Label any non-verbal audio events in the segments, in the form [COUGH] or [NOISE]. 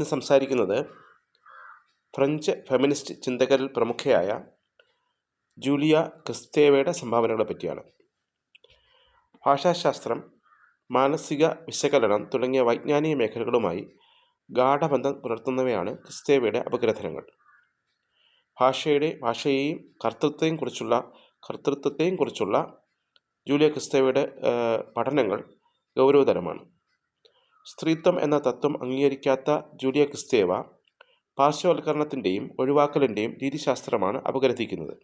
ഇന്ന് സംസാരിക്കുന്നത് French feminist ചിന്തകരിൽ പ്രമുഖയായ ജൂലിയ ക്രിസ്തേവയുടെ സംഭാവനകളെ പറ്റിയാണ്. ഭാഷാശാസ്ത്രം മാനസിക വിശകലനം തുടങ്ങിയ വൈജ്ഞാനിക മേഖലകളുമായി ഗാഠബന്ധം പുലർത്തുന്നവയാണ് ക്രിസ്തേവയുടെ അപഗ്രഥനങ്ങൾ. ഭാഷയുടെ ഭാഷയെയും കർത്തൃത്വത്തെയും കുറിച്ചുള്ള കർത്തൃത്വത്തെയും കുറിച്ചുള്ള ജൂലിയ ക്രിസ്തേവയുടെ പഠനങ്ങൾ ഗൗരവതരമാണ്. സ്ത്രീത്വം എന്ന തത്വം അംഗീകരിക്കാത്ത ജൂലിയ ക്രിസ്തേവ പാർശ്വവൽക്കരണത്തിന്റെയും ഒഴിവാക്കലിന്റെയും രീതിശാസ്ത്രമാണ് അപഗ്രഥിക്കുന്നത്.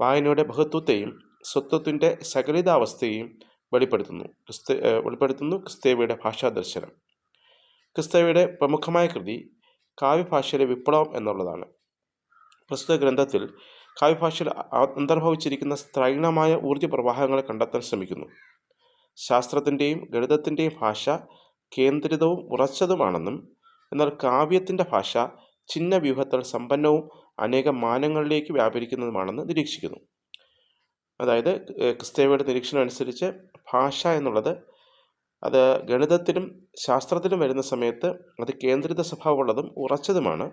വായനയുടെ ബഹുത്വത്തെയും സ്വത്വത്തിന്റെ സകലിതാവസ്ഥയെയും വെളിപ്പെടുത്തുന്നു. ക്രിസ്ത വെളിപ്പെടുത്തുന്നു ക്രിസ്തേവയുടെ ഭാഷാദർശനം. ക്രിസ്തേവയുടെ പ്രമുഖമായ കൃതി കാവ്യഭാഷയിലെ വിപ്ലവം എന്നുള്ളതാണ്. പ്രസ്തുത ഗ്രന്ഥത്തിൽ കാവ്യഭാഷയിൽ അന്തർഭവിച്ചിരിക്കുന്ന സ്ത്രൈണമായ ഊർജ പ്രവാഹങ്ങളെ കണ്ടെത്താൻ ശ്രമിക്കുന്നു. ശാസ്ത്രത്തിന്റെയും ഗണിതത്തിന്റെയും ഭാഷ കേന്ദ്രിതവും ഉറച്ചതുമാണെന്നും എന്നാൽ കാവ്യത്തിന്റെ ഭാഷ ചിഹ്ന വ്യൂഹത്തിൽ സമ്പന്നവും അനേകം മാനങ്ങളിലേക്ക് വ്യാപരിക്കുന്നതുമാണെന്ന് നിരീക്ഷിക്കുന്നു. അതായത് ക്രിസ്തേവയുടെ നിരീക്ഷണം അനുസരിച്ച് ഭാഷ എന്നുള്ളത് അത് ഗണിതത്തിലും ശാസ്ത്രത്തിലും വരുന്ന സമയത്ത് അത് കേന്ദ്രിത സ്വഭാവമുള്ളതും ഉറച്ചതുമാണ്.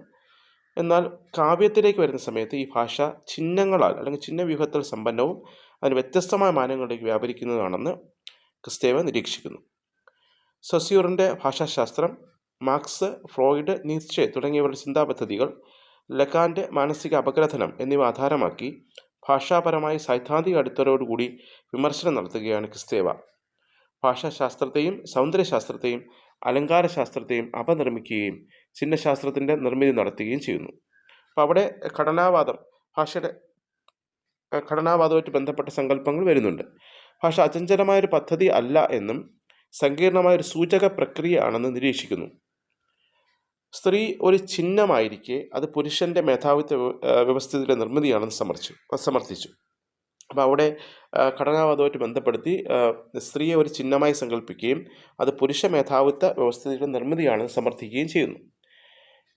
എന്നാൽ കാവ്യത്തിലേക്ക് വരുന്ന സമയത്ത് ഈ ഭാഷ ചിഹ്നങ്ങളാൽ അല്ലെങ്കിൽ ചിഹ്ന വ്യൂഹത്തിൽ സമ്പന്നവും അതിന് വ്യത്യസ്തമായ മാനങ്ങളിലേക്ക് വ്യാപരിക്കുന്നതാണെന്ന് ക്രിസ്തേവ നിരീക്ഷിക്കുന്നു. സൊസ്യൂറിന്റെ ഭാഷാശാസ്ത്രം മാർക്സ് ഫ്രോയിഡ് നീറ്റ്ഷെ തുടങ്ങിയവരുടെ ചിന്താപദ്ധതികൾ ലക്കാന്റെ മാനസിക അപഗ്രഥനം എന്നിവ ആധാരമാക്കി ഭാഷാപരമായി സൈദ്ധാന്തിക അടിത്തറയോടുകൂടി വിമർശനം നടത്തുകയാണ് ക്രിസ്തേവ. ഭാഷാശാസ്ത്രത്തെയും സൗന്ദര്യശാസ്ത്രത്തെയും അലങ്കാരശാസ്ത്രത്തെയും അപനിർമ്മിക്കുകയും ചിഹ്നശാസ്ത്രത്തിന്റെ നിർമ്മിതി നടത്തുകയും ചെയ്യുന്നു. അപ്പോൾ അവിടെ ഘടനാവാദം ഭാഷയുടെ ഘടനാവാദവുമായിട്ട് ബന്ധപ്പെട്ട സങ്കല്പങ്ങൾ വരുന്നുണ്ട്. ഭാഷ അചഞ്ചലമായൊരു പദ്ധതി അല്ല എന്നും സങ്കീർണമായ ഒരു സൂചക പ്രക്രിയ ആണെന്ന് നിരീക്ഷിക്കുന്നു. സ്ത്രീ ഒരു ചിഹ്നമായിരിക്കെ അത് പുരുഷന്റെ മേധാവിത്വ വ്യവസ്ഥിതിയുടെ നിർമ്മിതിയാണെന്ന് സമർച്ചു സമർത്ഥിച്ചു. അപ്പോൾ അവിടെ ഘടനാവാദവുമായിട്ട് ബന്ധപ്പെടുത്തി സ്ത്രീയെ ഒരു ചിഹ്നമായി സങ്കല്പിക്കുകയും അത് പുരുഷ മേധാവിത്വ വ്യവസ്ഥിതിയുടെ നിർമ്മിതിയാണെന്ന് സമർത്ഥിക്കുകയും ചെയ്യുന്നു.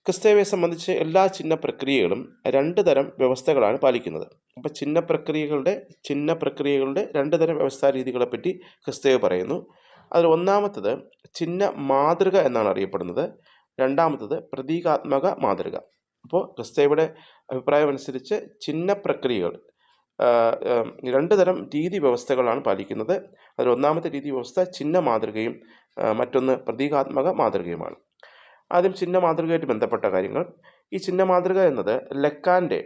ക്രിസ്തേവയെ സംബന്ധിച്ച് എല്ലാ ചിഹ്ന പ്രക്രിയകളും രണ്ട് തരം വ്യവസ്ഥകളാണ് പാലിക്കുന്നത്. അപ്പോൾ ചിഹ്ന പ്രക്രിയകളുടെ ചിഹ്ന പ്രക്രിയകളുടെ രണ്ട് തരം വ്യവസ്ഥാ രീതികളെപ്പറ്റി ക്രിസ്തവ പറയുന്നു. അതിൽ ഒന്നാമത്തത് ചിഹ്ന മാതൃക എന്നാണ് അറിയപ്പെടുന്നത്. രണ്ടാമത്തത് പ്രതീകാത്മക മാതൃക. അപ്പോൾ ക്രിസ്തയുടെ അഭിപ്രായം അനുസരിച്ച് ചിഹ്ന പ്രക്രിയകൾ രണ്ട് തരം രീതി വ്യവസ്ഥകളാണ് പാലിക്കുന്നത്. അതിൽ ഒന്നാമത്തെ രീതി വ്യവസ്ഥ ചിഹ്ന മാതൃകയും മറ്റൊന്ന് പ്രതീകാത്മക മാതൃകയുമാണ്. ആദ്യം ചിഹ്ന മാതൃകയായിട്ട് ബന്ധപ്പെട്ട കാര്യങ്ങൾ. ഈ ചിഹ്ന മാതൃക എന്നത് ലെക്കാന്റെ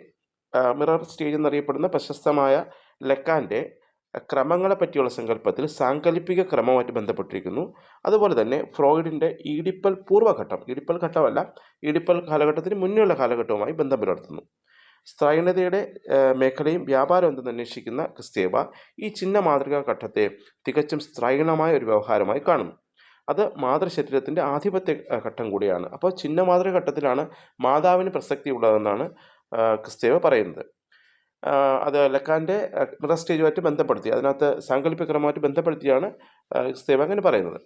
മിറർ സ്റ്റേജ് എന്നറിയപ്പെടുന്ന പ്രശസ്തമായ ലെക്കാന്റെ ക്രമങ്ങളെ പറ്റിയുള്ള സങ്കല്പത്തിൽ സാങ്കല്പിക ക്രമവുമായിട്ട് ബന്ധപ്പെട്ടിരിക്കുന്നു. അതുപോലെ തന്നെ ഫ്രോയിഡിന്റെ ഈഡിപ്പൽ പൂർവഘട്ടം ഈഡിപ്പൽ ഘട്ടമല്ല ഈഡിപ്പൽ കാലഘട്ടത്തിന് മുന്നേയുള്ള കാലഘട്ടവുമായി ബന്ധം പുലർത്തുന്നു. സ്ത്രൈണതയുടെ മേഖലയും വ്യാപാരം എന്തെന്ന് അന്വേഷിക്കുന്ന ക്രിസ്തേവ ഈ ചിഹ്ന മാതൃകാ ഘട്ടത്തെ തികച്ചും സ്ത്രൈണമായ ഒരു വ്യവഹാരമായി കാണുന്നു. അത് മാതൃശരീരത്തിന്റെ ആധിപത്യ ഘട്ടം കൂടിയാണ്. അപ്പോൾ ചിഹ്ന മാതൃഘട്ടത്തിലാണ് മാതാവിന് പ്രസക്തി ഉള്ളതെന്നാണ് ക്രിസ്തീവ പറയുന്നത്. അത് ലക്കാന്റെ മിറർ സ്റ്റേജുമായിട്ട് ബന്ധപ്പെടുത്തി അതിനകത്ത് സാങ്കല്പികക്രമമായിട്ട് ബന്ധപ്പെടുത്തിയാണ് ക്രിസ്തീവ അങ്ങനെ പറയുന്നത്.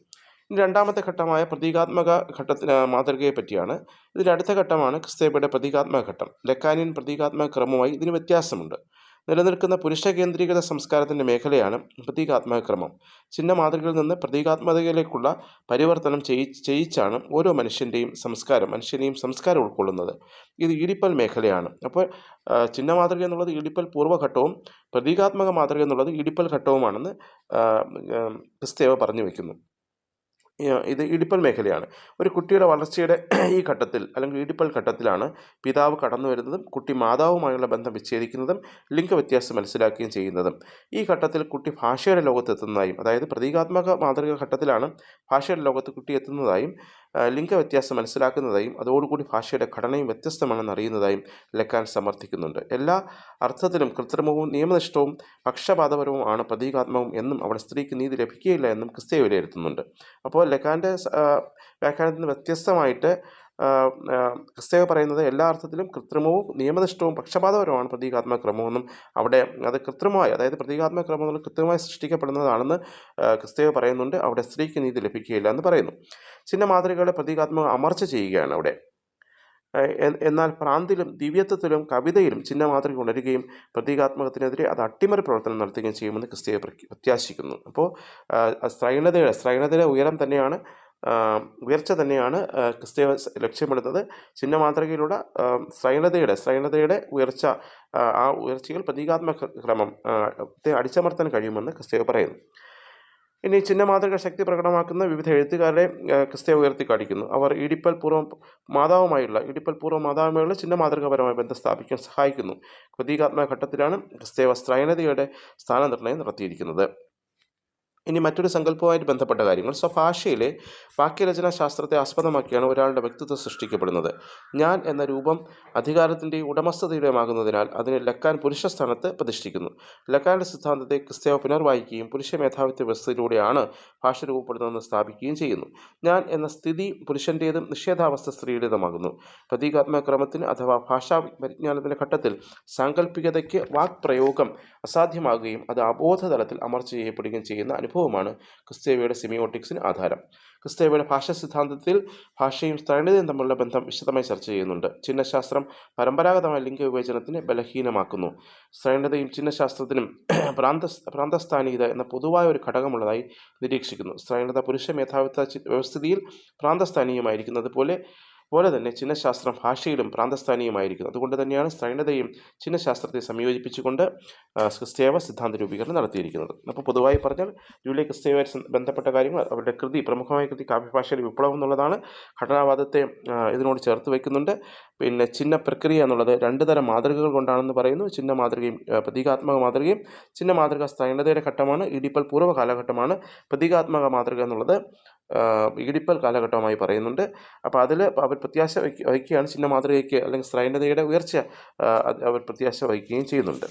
ഇനി രണ്ടാമത്തെ ഘട്ടമായ പ്രതീകാത്മക ഘട്ടത്തിന് മാതൃകയെ പറ്റിയാണ്. ഇതിന്റെ അടുത്ത ഘട്ടമാണ് ക്രിസ്തീവയുടെ പ്രതീകാത്മക ഘട്ടം. ലക്കാനിയൻ പ്രതീകാത്മക ക്രമമായി ഇതിന് വ്യത്യാസമുണ്ട്. നിലനിൽക്കുന്ന പുരുഷ കേന്ദ്രീകൃത സംസ്കാരത്തിന്റെ മേഖലയാണ് പ്രതീകാത്മക ക്രമം ചിഹ്ന മാതൃകയിൽ നിന്ന് പ്രതീകാത്മകതയിലേക്കുള്ള പരിവർത്തനം ചെയ്യി ചെയ്യിച്ചാണ് ഓരോ മനുഷ്യന്റെയും സംസ്കാരം മനുഷ്യനെയും സംസ്കാരം ഉൾക്കൊള്ളുന്നത്. ഇത് ഈടിപ്പൽ മേഖലയാണ്. അപ്പോൾ ചിഹ്ന മാതൃക എന്നുള്ളത് ഈടിപ്പൽ പൂർവഘട്ടവും പ്രതീകാത്മക മാതൃക എന്നുള്ളത് ഈടിപ്പൽ ഘട്ടവുമാണെന്ന് ക്രിസ്തേവ പറഞ്ഞു വയ്ക്കുന്നു ഇത് ഇടിപ്പൽ മേഖലയാണ്. ഒരു കുട്ടിയുടെ വളർച്ചയുടെ ഈ ഘട്ടത്തിൽ അല്ലെങ്കിൽ ഇടിപ്പൽ ഘട്ടത്തിലാണ് പിതാവ് കടന്നു വരുന്നതും കുട്ടി മാതാവുമായുള്ള ബന്ധം വിച്ഛേദിക്കുന്നതും ലിംഗവ്യത്യാസം മനസ്സിലാക്കുകയും ചെയ്യുന്നതും. ഈ ഘട്ടത്തിൽ കുട്ടി ഭാഷയുടെ ലോകത്ത് എത്തുന്നതായും അതായത് പ്രതീകാത്മക മാതൃക ഘട്ടത്തിലാണ് ഭാഷയുടെ ലോകത്ത് കുട്ടി എത്തുന്നതായും ലിംഗവ്യത്യാസം മനസ്സിലാക്കുന്നതായും അതോടുകൂടി ഭാഷയുടെ ഘടനയും വ്യത്യസ്തമാണെന്ന് അറിയുന്നതായും ലക്കാൻ സമർത്ഥിക്കുന്നുണ്ട്. എല്ലാ അർത്ഥത്തിലും കൃത്രിമവും നിയമനിഷ്ഠവും പക്ഷപാതപരവും ആണ് പ്രതീകാത്മകം എന്നും അവിടെ സ്ത്രീക്ക് നീതി ലഭിക്കുകയില്ല എന്നും ക്രിസ്തീയ വിലയിരുത്തുന്നുണ്ട്. അപ്പോൾ ലക്കാന്റെ വ്യാഖ്യാനത്തിന് വ്യത്യസ്തമായിട്ട് ക്രിസ്തേവ പറയുന്നത് എല്ലാ അർത്ഥത്തിലും കൃത്രിമവും നിയമനിഷ്ഠവും പക്ഷപാതപരവുമാണ് പ്രതീകാത്മക ക്രമമെന്നും അവിടെ അത് കൃത്രിമമായി അതായത് പ്രതീകാത്മക ക്രമം എന്നുള്ള കൃത്യമായി സൃഷ്ടിക്കപ്പെടുന്നതാണെന്ന് ക്രിസ്തേവ പറയുന്നുണ്ട്. അവിടെ സ്ത്രീക്ക് നീതി ലഭിക്കുകയില്ല എന്ന് പറയുന്നു. ചിഹ്ന മാതൃകകളെ പ്രതീകാത്മക അമർച്ച ചെയ്യുകയാണ് അവിടെ. എന്നാൽ പ്രാന്തിലും ദിവ്യത്വത്തിലും കവിതയിലും ചിഹ്ന മാതൃക ഉണരുകയും പ്രതീകാത്മകത്തിനെതിരെ അത് അട്ടിമറി പ്രവർത്തനം നടത്തുകയും ചെയ്യുമെന്ന് ക്രിസ്തീയ പ്രത്യാശിക്കുന്നു. അപ്പോൾ സ്ത്രൈണതയുടെ സ്ത്രൈണതയുടെ ഉയരം തന്നെയാണ് ഉയർച്ച തന്നെയാണ് ക്രിസ്തീയ ലക്ഷ്യമിടുന്നത്. ചിഹ്ന മാതൃകയിലൂടെ ശ്രൈണതയുടെ ശ്രൈണതയുടെ ഉയർച്ച ആ, ഉയർച്ചയിൽ പ്രതീകാത്മക ക്രമം അടിച്ചമർത്താൻ കഴിയുമെന്ന് ക്രിസ്തീയ പറയുന്നു. ഇനി ചിഹ്ന മാതൃക ശക്തി പ്രകടമാക്കുന്ന വിവിധ എഴുത്തുകാരെ ക്രിസ്തീയ ഉയർത്തി കാണിക്കുന്നു. അവർ ഇടിപ്പൽ പൂർവം മാതാവുമായുള്ള ഇടിപ്പൽ പൂർവം മാതാവുമായുള്ള ചിഹ്ന മാതൃകാപരമായ ബന്ധം സ്ഥാപിക്കാൻ സഹായിക്കുന്നു. പ്രതീകാത്മക ഘട്ടത്തിലാണ് ക്രിസ്തീയ സ്ത്രൈണതയുടെ സ്ഥാനനിർണയം നടത്തിയിരിക്കുന്നത്. ഇനി മറ്റൊരു സങ്കല്പവുമായിട്ട് ബന്ധപ്പെട്ട കാര്യങ്ങൾ. സ്വഭാഷയിലെ വാക്യരചനാ ശാസ്ത്രത്തെ ആസ്പദമാക്കിയാണ് ഒരാളുടെ വ്യക്തിത്വം സൃഷ്ടിക്കപ്പെടുന്നത്. ഞാൻ എന്ന രൂപം അധികാരത്തിന്റെയും ഉടമസ്ഥതയുടെയുമാകുന്നതിനാൽ അതിനെ ലക്കാൻ പുരുഷ സ്ഥാനത്ത് പ്രതിഷ്ഠിക്കുന്നു. ലക്കാന്റെ സിദ്ധാന്തത്തെ ക്രിസ്തീയ പുനർവായിക്കുകയും പുരുഷ മേധാവിത്വ വ്യവസ്ഥയിലൂടെയാണ് ഭാഷ രൂപപ്പെടുന്നതെന്ന് സ്ഥാപിക്കുകയും ചെയ്യുന്നു. ഞാൻ എന്ന സ്ഥിതി പുരുഷന്റേതും നിഷേധാവസ്ഥ സ്ത്രീയുടേതുമാകുന്നു. പ്രതീകാത്മക ക്രമത്തിന് അഥവാ ഭാഷാ പരിജ്ഞാനത്തിന്റെ ഘട്ടത്തിൽ സാങ്കല്പികതയ്ക്ക് വാക്പ്രയോഗം അസാധ്യമാകുകയും അത് അബോധതലത്തിൽ അമർച്ച ചെയ്യപ്പെടുകയും ചെയ്യുന്ന അനുഭവമാണ് ക്രിസ്തേവയുടെ സെമിയോട്ടിക്സിന് ആധാരം. ക്രിസ്തേവയുടെ ഭാഷാ സിദ്ധാന്തത്തിൽ ഭാഷയും സ്ത്രൈണതയും തമ്മിലുള്ള ബന്ധം വിശദമായി ചർച്ച ചെയ്യുന്നുണ്ട്. ചിഹ്നശാസ്ത്രം പരമ്പരാഗതമായ ലിംഗവിവേചനത്തിന് ബലഹീനമാക്കുന്നു. സ്ത്രൈണതയും ചിഹ്നശാസ്ത്രത്തിനും [CLEARS THROAT] പ്രാന്ത പ്രാന്തസ്ഥാനീയത എന്ന പൊതുവായ ഒരു ഘടകമുള്ളതായി നിരീക്ഷിക്കുന്നു. സ്ത്രൈണത പുരുഷ മേധാവിത്വ വ്യവസ്ഥിതിയിൽ പ്രാന്തസ്ഥാനീയമായിരിക്കുന്നത് പോലെ പോലെ തന്നെ ചിഹ്നശാസ്ത്രം ഭാഷയിലും പ്രാന്തസ്ഥാനീയമായിരിക്കുന്നു. അതുകൊണ്ട് തന്നെയാണ് സ്ത്രൈണതയും ചിഹ്നശാസ്ത്രത്തെ സംയോജിപ്പിച്ചുകൊണ്ട് ക്രിസ്തേവ സിദ്ധാന്ത രൂപീകരണം നടത്തിയിരിക്കുന്നത്. അപ്പോൾ പൊതുവായി പറഞ്ഞാൽ ജൂലിയ ക്രിസ്തേവ ബന്ധപ്പെട്ട കാര്യങ്ങൾ അവരുടെ കൃതി പ്രമുഖമായ കൃതി കാവ്യഭാഷയിൽ വിപ്ലവം എന്നുള്ളതാണ്. ഘടനാവാദത്തെ ഇതിനോട് ചേർത്ത് വയ്ക്കുന്നുണ്ട് പിന്നെ ചിഹ്ന പ്രക്രിയ എന്നുള്ളത് രണ്ട് തരം മാതൃകകൾ കൊണ്ടാണെന്ന് പറയുന്നു. ചിഹ്ന മാതൃകയും പ്രതീകാത്മക മാതൃകയും ചിഹ്ന മാതൃക സ്ത്രൈണതയുടെ ഘട്ടമാണ് ഇടിപ്പൽ പൂർവ കാലഘട്ടമാണ് പ്രതീകാത്മക മാതൃക എന്നുള്ളത്. ഇടിപ്പൽ കാലഘട്ടമായി പറയുന്നുണ്ട്. അപ്പോൾ അതിൽ അവർ പ്രത്യാശ വഹിക്കുകയാണ് ചിഹ്ന മാതൃകയ്ക്ക് അല്ലെങ്കിൽ സ്ത്രൈണതയുടെ ഉയർച്ച അവർ പ്രത്യാശ വഹിക്കുകയും ചെയ്യുന്നുണ്ട്.